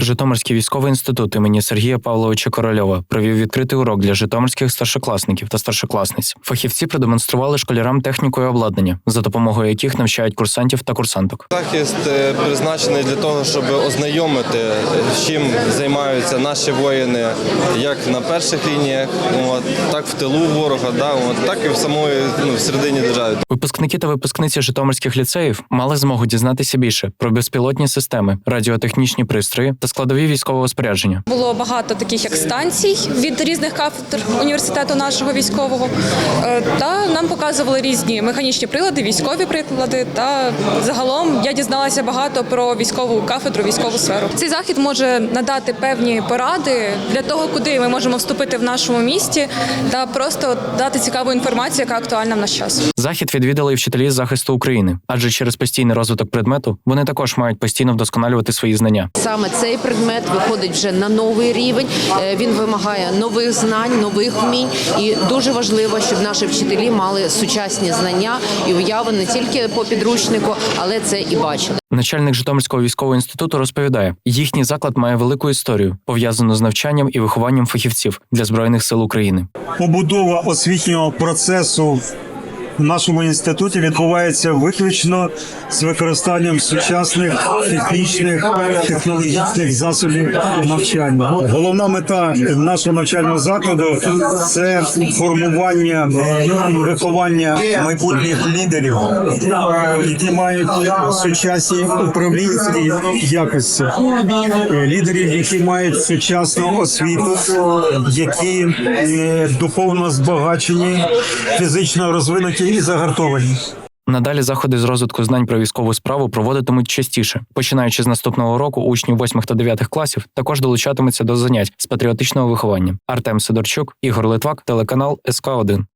Житомирський військовий інститут імені Сергія Павловича Корольова провів відкритий урок для житомирських старшокласників та старшокласниць. Фахівці продемонстрували школярам техніку і обладнання, за допомогою яких навчають курсантів та курсанток. Захист е, призначений для того, щоб ознайомити, чим займаються наші воїни, як на перших лініях, от, так в тилу ворога, да, от, так і в самої ну, в середині держави. Випускники та випускниці житомирських ліцеїв мали змогу дізнатися більше про безпілотні системи, радіотехнічні пристрої та складові військового спорядження. Було багато таких як станцій від різних кафедр університету нашого військового. Е, Та нам показували різні механічні прилади, військові прилади. Та загалом я дізналася багато про військову кафедру, військову сферу. Цей захід може надати певні поради для того, куди ми можемо вступити в нашому місті, та просто дати цікаву інформацію, яка актуальна в наш час. Захід відвідали і вчителі з захисту України, адже через постійний розвиток предмету вони також мають постійно вдосконалювати свої знання. Саме цей предмет виходить вже на новий рівень. Е, Він вимагає нових знань, нових вмінь, і дуже важливо, щоб наші вчителі мали сучасні знання і уяви не тільки по підручнику, але це і бачили. Начальник Житомирського військового інституту розповідає, їхній заклад має велику історію, пов'язану з навчанням і вихованням фахівців для збройних сил України. побудова освітнього процесу в нашому інституті відбувається виключно з використанням сучасних технічних технологічних засобів навчання. Головна мета нашого навчального закладу це формування виховання майбутніх лідерів, які мають сучасні управлінські якості, лідерів, які мають сучасну освіту, які е, духовно збагачені, фізично розвинуті і загартовані. Надалі заходи з розвитку знань про військову справу проводитимуть частіше. Починаючи з наступного року, учні 8 та 9 класів також долучатимуться до занять з патріотичного виховання. Артем Сидорчук, Ігор Литвак, телеканал СК 1